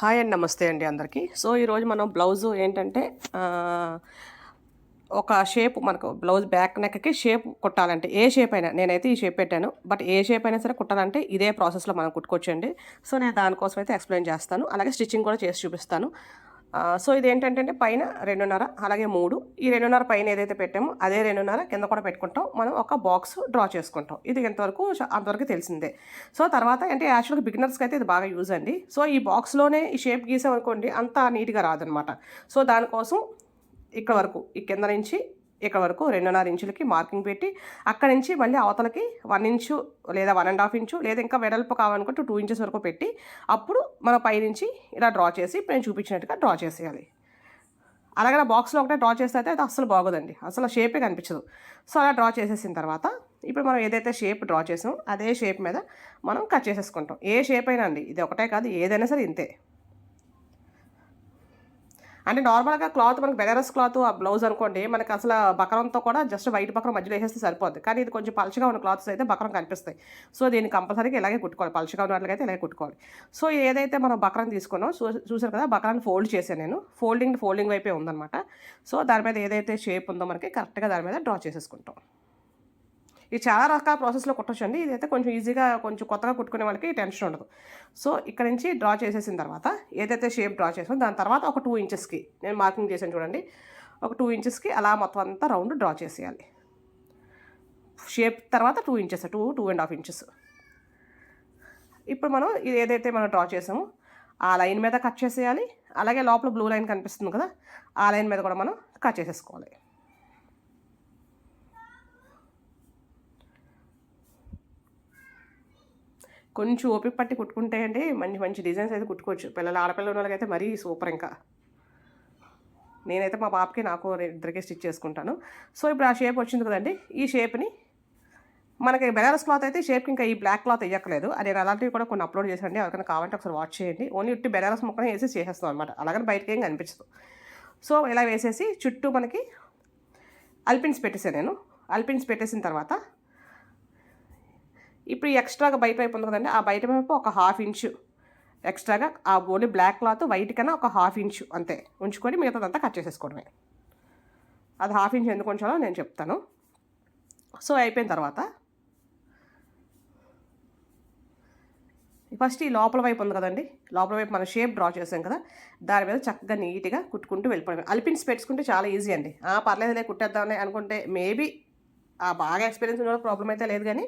Hi అండి నమస్తే అండి అందరికీ. సో ఈరోజు మనం బ్లౌజు ఏంటంటే ఒక షేప్ మనకు బ్లౌజ్ బ్యాక్ నెక్కి షేప్ కుట్టాలంటే ఏ షేప్ అయినా నేనైతే ఈ షేప్ పెట్టాను బట్ ఏ షేప్ అయినా సరే కుట్టాలంటే ఇదే ప్రాసెస్లో మనం కుట్టుకోవచ్చండి. సో నేను దానికోసం అయితే ఎక్స్ప్లెయిన్ చేస్తాను అలాగే స్టిచ్చింగ్ కూడా చేసి చూపిస్తాను. సో ఇది ఏంటంటే పైన రెండున్నర అలాగే మూడు. ఈ రెండున్నర పైన ఏదైతే పెట్టామో అదే రెండున్నర కింద కూడా పెట్టుకుంటాం. మనం ఒక బాక్స్ డ్రా చేసుకుంటాం. ఇది ఎంతవరకు అంతవరకు తెలిసిందే. సో తర్వాత అంటే యాక్చువల్గా బిగినర్స్కి అయితే ఇది బాగా యూజ్ అండి. సో ఈ బాక్స్లోనే ఈ షేప్ గీసాం అనుకోండి అంత నీట్గా రాదనమాట. సో దానికోసం ఇక్కడ వరకు ఈ కింద నుంచి ఇక్కడ వరకు రెండున్నర ఇంచులకి మార్కింగ్ పెట్టి అక్కడి నుంచి మళ్ళీ అవతలకి వన్ ఇంచు లేదా వన్ అండ్ హాఫ్ ఇంచు లేదా ఇంకా వెడల్పు కావాలనుకుంటే టూ ఇంచెస్ వరకు పెట్టి అప్పుడు మన పైనుంచి ఇలా డ్రా చేసి నేను చూపించినట్టుగా డ్రా చేసేయాలి. అలాగే బాక్స్లో ఒకటే డ్రా చేస్తే అయితే అది అస్సలు బాగోదండి. అసలు షేపే కనిపించదు. సో అలా డ్రా చేసేసిన తర్వాత ఇప్పుడు మనం ఏదైతే షేప్ డ్రా చేసామో అదే షేప్ మీద మనం కట్ చేసేసుకుంటాం. ఏ షేప్ అయినా అండి ఇది ఒకటే కాదు ఏదైనా సరే ఇంతే. అంటే నార్మల్గా క్లాత్ మనకి బెనారస్ క్లాత్ ఆ బ్లౌజ్ అనుకోండి మనకి అసలు బకరంతో కూడా జస్ట్ వైట్ బకరం మధ్యలో వేసేస్తే సరిపోద్ది. కానీ ఇది కొంచెం పలుచగా ఉన్న క్లాత్స్ అయితే బకరం కనిపిస్తాయి. సో దీన్ని కంపల్సరీగా ఇలాగే కుట్టుకోవాలి. పలుచగా ఉన్నట్లయితే ఇలాగే కుట్టుకోవాలి. సో ఏదైతే మనం బకరం తీసుకున్నాం చూ చూసారు కదా బకరాన్ని ఫోల్డ్ చేశాను నేను. ఫోల్డింగ్ ఫోల్డింగ్ వైపే ఉందన్నమాట. సో దాని మీద ఏదైతే షేప్ ఉందో మనకి కరెక్ట్గా దాని మీద డ్రా చేసేసుకుంటాం. ఇది చాలా రకాల ప్రాసెస్లో కుట్టొచ్చు అండి ఇదైతే కొంచెం ఈజీగా కొంచెం కొత్తగా కుట్టుకునే వాళ్ళకి టెన్షన్ ఉండదు. సో ఇక్కడ నుంచి డ్రా చేసేసిన తర్వాత ఏదైతే షేప్ డ్రా చేసామో దాని తర్వాత ఒక టూ ఇంచెస్కి నేను మార్కింగ్ చేశాను చూడండి ఒక టూ ఇంచెస్కి అలా మొత్తం అంతా రౌండ్ డ్రా చేసేయాలి. షేప్ తర్వాత two inches two two and half inches. ఇప్పుడు మనం ఇది ఏదైతే మనం డ్రా చేసామో ఆ లైన్ మీద కట్ చేసేయాలి. అలాగే లోపల బ్లూ లైన్ కనిపిస్తుంది కదా ఆ లైన్ మీద కూడా మనం కట్ చేసేసుకోవాలి. కొంచెం ఓపిక పట్టి కుట్టుకుంటే అండి మంచి మంచి డిజైన్స్ అయితే కుట్టుకోవచ్చు. పిల్లలు ఆడపిల్ల వాళ్ళకైతే మరీ సూపర్ ఇంకా. నేనైతే మా పాపకి నాకు ఇద్దరికి స్టిచ్ చేసుకుంటాను. సో ఇప్పుడు ఆ షేప్ వచ్చింది కదండి ఈ షేప్ని మనకి బెనారస్ క్లాత్ అయితే షేప్కి ఇంకా ఈ బ్లాక్ క్లాత్ వేయక్కలేదు అది నేను అలాంటివి కూడా కొన్ని అప్లోడ్ చేసండి ఎవరికైనా కావాలంటే ఒకసారి వాచ్ చేయండి. ఓన్లీ ఉట్టి బెనారస్ ముక్కనే వేసి చేసేస్తాం అనమాట అలాగని బయటకి ఏం కనిపించదు. సో ఇలా వేసేసి చుట్టూ మనకి అల్పిన్స్ పెట్టేసాను నేను. అల్పిన్స్ పెట్టేసిన తర్వాత ఇప్పుడు ఈ ఎక్స్ట్రాగా బయట వైపు ఉంది కదండి ఆ బయట వైపు ఒక హాఫ్ ఇంచు. ఎక్స్ట్రాగా ఆ ఓన్లీ బ్లాక్ క్లాత్ వైట్ కన్నా ఒక హాఫ్ ఇంచు అంతే. ఉంచుకొని మిగతాదంతా కట్ చేసేసుకోవడమే. అది హాఫ్ ఇంచ్ ఎందుకు ఉంచాలో నేను చెప్తాను. సో అయిపోయిన తర్వాత ఫస్ట్ ఈ లోపల వైపు ఉంది కదండి లోపల వైపు మనం షేప్ డ్రా చేసాం కదా దాని మీద చక్కగా నీట్గా కుట్టుకుంటూ వెళ్ళిపోవడం అల్పిన్స్ పెట్టుకుంటే చాలా ఈజీ అండి. ఆ పర్లేదులే కుట్టేద్దామని అనుకుంటే మేబీ బాగా ఎక్స్పీరియన్స్ ఉన్న ప్రాబ్లం అయితే లేదు కానీ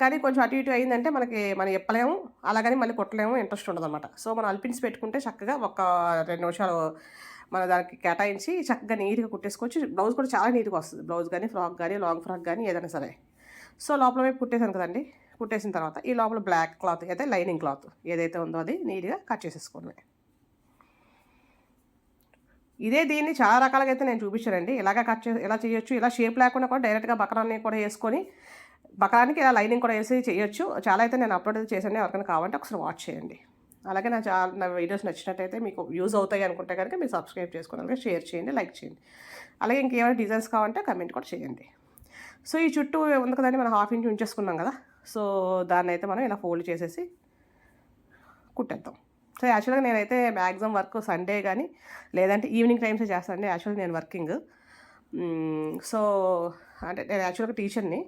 కానీ కొంచెం అటు ఇటు అయిందంటే మనకి మనం చెప్పలేము అలాగని మళ్ళీ కుట్టలేము ఇంట్రెస్ట్ ఉండదు అనమాట సో మనం అల్పిన్స్ పెట్టుకుంటే చక్కగా ఒక రెండు నిమిషాలు మన దానికి కేటాయించి చక్కగా నీట్గా కుట్టేసుకోవచ్చు. బ్లౌజ్ కూడా చాలా నీట్గా వస్తుంది. బ్లౌజ్ కానీ ఫ్రాక్ కానీ లాంగ్ ఫ్రాక్ కానీ ఏదైనా సరే. సో లోపల వైపు కుట్టేసాను కదండి. కుట్టేసిన తర్వాత ఈ లోపల బ్లాక్ క్లాత్ అయితే లైనింగ్ క్లాత్ ఏదైతే ఉందో అది నీట్గా కట్ చేసేసుకోవడమే ఇదే దీన్ని చాలా రకాలుగా అయితే నేను చూపించానండి. ఇలాగా కట్ చే ఇలా చేయొచ్చు ఇలా షేప్ లేకుండా కూడా డైరెక్ట్గా బకరాన్ని కూడా వేసుకొని బకరానికి ఇలా లైనింగ్ కూడా వేసి చేయొచ్చు. చాలా అయితే నేను అప్లోడ్ చేశాను. ఎవరికైనా కావాలంటే ఒకసారి వాచ్ చేయండి. అలాగే నా చాలా నా వీడియోస్ నచ్చినట్టయితే మీకు యూజ్ అవుతాయి అనుకుంటే కనుక మీరు సబ్స్క్రైబ్ చేసుకుని అలాగే షేర్ చేయండి లైక్ చేయండి. అలాగే ఇంకేమైనా డిజైన్స్ కావాలంటే కమెంట్ కూడా చేయండి. సో ఈ చుట్టూ ఉంది కదండి మనం హాఫ్ ఇంచ్ ఉంచేసుకున్నాం కదా. సో దాన్ని అయితే మనం ఇలా ఫోల్డ్ చేసేసి కుట్టేద్దాం. సో యాక్చువల్గా నేనైతే మ్యాక్సిమం వర్క్ సండే కానీ లేదంటే ఈవినింగ్ టైమ్సే చేస్తానండి యాక్చువల్గా నేను వర్కింగ్. సో అంటే నేను యాక్చువల్గా టీచర్ని.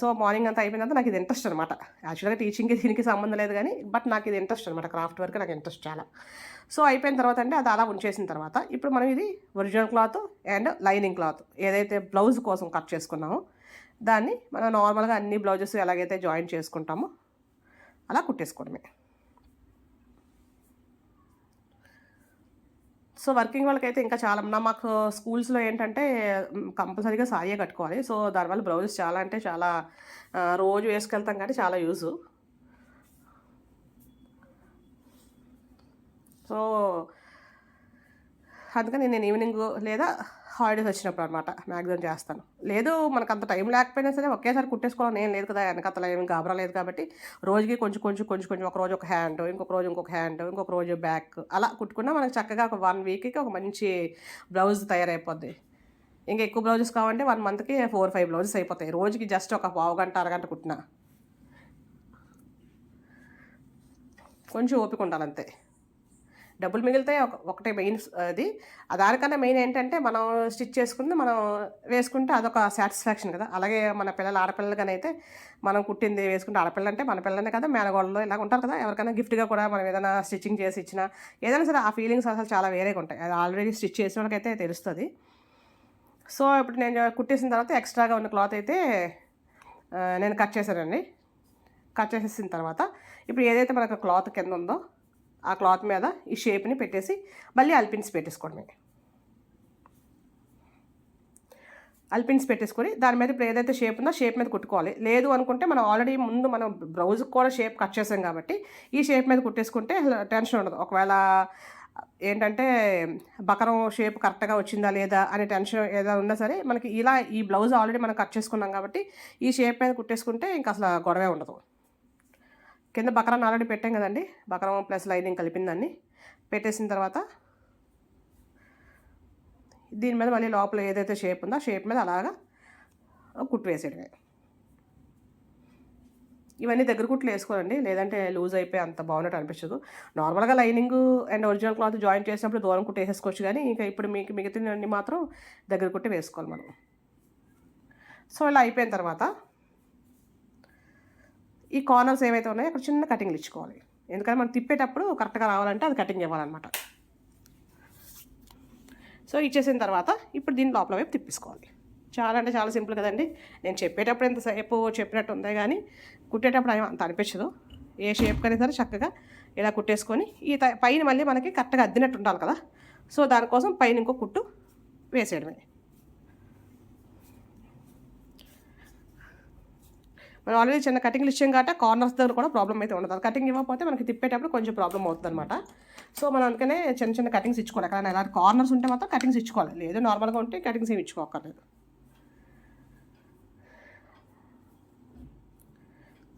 సో మార్నింగ్ అంతా అయిపోయిన తర్వాత నాకు ఇది ఇంట్రెస్ట్ అనమాట యాక్చువల్గా టీచింగ్కి దీనికి సంబంధం లేదు కానీ బట్ నాకు ఇది ఇంట్రెస్ట్ అనమాట క్రాఫ్ట్ వర్క్ నాకు ఇంట్రెస్ట్ చాలా. సో అయిపోయిన తర్వాత అంటే అది అలా ఉంచేసిన తర్వాత ఇప్పుడు మనం ఇది original cloth and lining cloth ఏదైతే బ్లౌజ్ కోసం కట్ చేసుకున్నామో దాన్ని మనం నార్మల్గా అన్ని బ్లౌజెస్ ఎలాగైతే జాయిన్ చేసుకుంటామో అలా కుట్టేసుకోవడమే. సో వర్కింగ్ వాళ్ళకైతే ఇంకా చాలా నా మాకు స్కూల్స్లో ఏంటంటే కంపల్సరీగా సారీయే కట్టుకోవాలి. సో దానివల్ల బ్లౌజెస్ చాలా అంటే చాలా రోజు వేసుకెళ్తాం కానీ చాలా యూజ్. సో అందుకని నేను ఈవినింగ్ లేదా హాలిడేస్ వచ్చినప్పుడు అనమాట మ్యాక్సిమం చేస్తాను. లేదు మనకు అంత టైం లేకపోయినా సరే ఒకేసారి కుట్టేసుకోవాలని ఏం లేదు కదా వెనకతల ఏమి గాబరా లేదు కాబట్టి రోజుకి కొంచెం కొంచెం కొంచెం కొంచెం ఒక రోజు ఒక హ్యాండ్ ఇంకొక రోజు ఇంకొక హ్యాండ్ ఇంకొక రోజు బ్యాక్ అలా కుట్టుకున్నా మనకు చక్కగా ఒక వన్ వీక్కి ఒక మంచి బ్లౌజ్ తయారైపోద్ది. ఇంకా ఎక్కువ బ్లౌజెస్ కావాలంటే వన్ మంత్కి ఫోర్ ఫైవ్ బ్లౌజెస్ అయిపోతాయి. రోజుకి జస్ట్ ఒక పావు గంట అరగంట కుట్టినా. కొంచెం ఓపిక ఉండాలంతే. డబ్బులు మిగిలితే ఒకటే మెయిన్ అది. దానికన్నా మెయిన్ ఏంటంటే మనం స్టిచ్ చేసుకుంది మనం వేసుకుంటే అదొక సాటిస్ఫాక్షన్ కదా. అలాగే మన పిల్లలు ఆడపిల్లలకనైతే అయితే మనం కుట్టింది వేసుకుంటే ఆడపిల్ల అంటే మన పిల్లనే కదా మేనగోళ్ళు ఇలా ఉంటారు కదా. ఎవరికైనా గిఫ్ట్గా కూడా మనం ఏదైనా స్టిచ్చింగ్ చేసి ఇచ్చినా ఏదైనా సరే ఆ ఫీలింగ్స్ అసలు చాలా వేరేగా ఉంటాయి. అది ఆల్రెడీ స్టిచ్ చేసిన వాళ్ళకైతే తెలుస్తుంది. సో ఇప్పుడు నేను కుట్టేసిన తర్వాత ఎక్స్ట్రాగా ఉన్న క్లాత్ అయితే నేను కట్ చేశానండి. కట్ చేసేసిన తర్వాత. ఇప్పుడు ఏదైతే మనకు క్లాత్ కింద ఉందో ఆ క్లాత్ మీద ఈ షేప్ని పెట్టేసి మళ్ళీ అల్పిన్స్ పెట్టేసుకోండి అల్పిన్స్ పెట్టేసుకొని దాని మీద ఇప్పుడు ఏదైతే షేప్ ఉందో షేప్ మీద కుట్టుకోవాలి. లేదు అనుకుంటే మనం ఆల్రెడీ ముందు మనం బ్లౌజ్కి కూడా షేప్ కట్ చేసాం కాబట్టి ఈ షేప్ మీద కుట్టేసుకుంటే టెన్షన్ ఉండదు. ఒకవేళ ఏంటంటే బకరం షేప్ కరెక్ట్గా వచ్చిందా లేదా అనే టెన్షన్ ఏదైనా ఉన్నా సరే మనకి ఇలా ఈ బ్లౌజ్ ఆల్రెడీ మనం కట్ చేసుకున్నాం కాబట్టి ఈ షేప్ మీద కుట్టేసుకుంటే ఇంకా అసలు గొడవే ఉండదు. కింద బకరాన్ని ఆల్రెడీ పెట్టాం కదండి. బకరం ప్లస్ లైనింగ్ కలిపిందాన్ని పెట్టేసిన తర్వాత దీని మీద మళ్ళీ లోపల ఏదైతే షేప్ ఉందో షేప్ మీద అలాగా కుట్టు వేసేయడమే. ఇవన్నీ దగ్గర కుట్లు వేసుకోరండి లేదంటే లూజ్ అయిపోయి అంత బాగున్నట్టు అనిపించదు. నార్మల్గా lining and original cloth join చేసినప్పుడు దూరం కుట్టి వేసేసుకోవచ్చు కానీ ఇంకా ఇప్పుడు మీకు మిగతా మాత్రం దగ్గర కుట్టి వేసుకోవాలి మనం. సో ఇలా అయిపోయిన తర్వాత ఈ కార్నర్స్ ఏవైతే ఉన్నాయో అక్కడ చిన్న కటింగ్లు ఇచ్చుకోవాలి. ఎందుకంటే మనం తిప్పేటప్పుడు కరెక్ట్గా రావాలంటే అది కటింగ్ ఇవ్వాలన్నమాట. సో ఇచ్చేసిన తర్వాత ఇప్పుడు దీని లోపల వైపు తిప్పేసుకోవాలి. చాలా అంటే చాలా సింపుల్ కదండి. నేను చెప్పేటప్పుడు ఎంతసేపు చెప్పినట్టు ఉందే కానీ కుట్టేటప్పుడు అంత అనిపించదు. ఏ షేప్ కనే సరే చక్కగా ఇలా కుట్టేసుకొని ఈ త- పైన మళ్ళీ మనకి కరెక్ట్గా అద్దినట్టు ఉండాలి కదా. సో దానికోసం పైన ఇంకో కుట్టు వేసేయడమే. మనం ఆల్రెడీ చిన్న కటింగ్లు ఇచ్చాం కాబట్టి కార్నర్స్ దగ్గర కూడా ప్రాబ్లం అయితే ఉండదు. అది కటింగ్ ఇవ్వకపోతే మనకి తిప్పేటప్పుడు కొంచెం ప్రాబ్లం అవుతుంది అనమాట సో మనం అందుకనే చిన్న చిన్న కటింగ్స్ ఇచ్చుకోవాలి. ఎక్కడైనా ఎలాంటి కార్నర్స్ ఉంటే మాత్రం కటింగ్స్ ఇచ్చుకోవాలి. లేదు నార్మల్గా ఉంటే కటింగ్స్ ఏమి ఇచ్చుకోకర్లేదు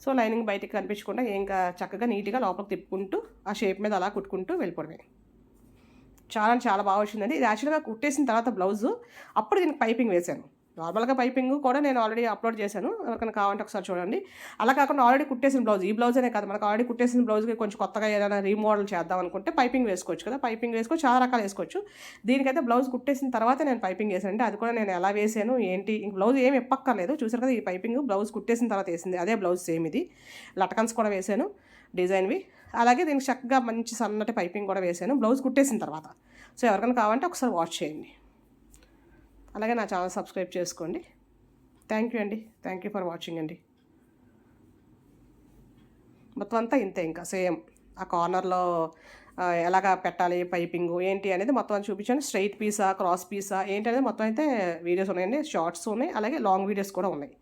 సో లైనింగ్ బయటికి కనిపించకుండా ఇంకా చక్కగా నీట్గా లోపలికి తిప్పుకుంటూ ఆ షేప్ మీద అలా కుట్టుకుంటూ వెళ్ళిపోవడమే. చాలా చాలా బాగా వచ్చిందండి. ఇది యాక్చువల్గా కుట్టేసిన తర్వాత బ్లౌజు అప్పుడు దీనికి పైపింగ్ వేశాను. నార్మల్గా పైపింగ్ కూడా నేను ఆల్రెడీ అప్లోడ్ చేశాను. ఎవరికైనా కావాలంటే ఒకసారి చూడండి. అలా కాకుండా ఆల్రెడీ కుట్టేసిన బ్లౌజ్ ఈ బ్లౌజ్ అనే కాదు మనకు ఆల్రెడీ కుట్టేసిన బ్లౌజ్కి కొంచెం కొత్తగా ఏదైనా రీమోడల్ చేద్దాం అనుకుంటే పైపింగ్ వేసుకోవచ్చు కదా. పైపింగ్ వేసుకోవచ్చు చాలా రకాలు వేసుకోవచ్చు. దీనికైతే బ్లౌజ్ కుట్టేసిన తర్వాత నేను పైపింగ్ వేసాను అంటే అది కూడా నేను ఎలా వేసాను ఏంటి ఇంక బ్లౌజ్ ఏమి ఇప్పక్కర్లేదు చూసారు కదా ఈ పైపింగ్ బ్లౌజ్ కుట్టేసిన తర్వాత వేసింది. అదే బ్లౌజ్ సేమ్ ఇది. లటకన్స్ కూడా వేసాను డిజైన్వి. అలాగే దీనికి చక్కగా మంచి సన్నటి పైపింగ్ కూడా వేసాను బ్లౌజ్ కుట్టేసిన తర్వాత. సో ఎవరికైనా కావాలంటే ఒకసారి వాచ్ చేయండి. అలాగే నా ఛానల్ సబ్స్క్రైబ్ చేసుకోండి. థ్యాంక్ యూ అండి. థ్యాంక్ యూ ఫర్ వాచింగ్ అండి. మొత్తం అంతా ఇంతే ఇంకా సేమ్. ఆ కార్నర్లో ఎలాగ ఎలాగా పెట్టాలి పైపింగ్ ఏంటి అనేది మొత్తం అంతా చూపించాను. స్ట్రైట్ పీసా క్రాస్ పీసా ఏంటి అనేది మొత్తం అయితే వీడియోస్ ఉన్నాయండి. షార్ట్స్ ఉన్నాయి అలాగే లాంగ్ వీడియోస్ కూడా ఉన్నాయి.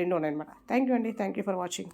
రెండు ఉన్నాయి అనమాట థ్యాంక్ యూ అండి. Thank you for watching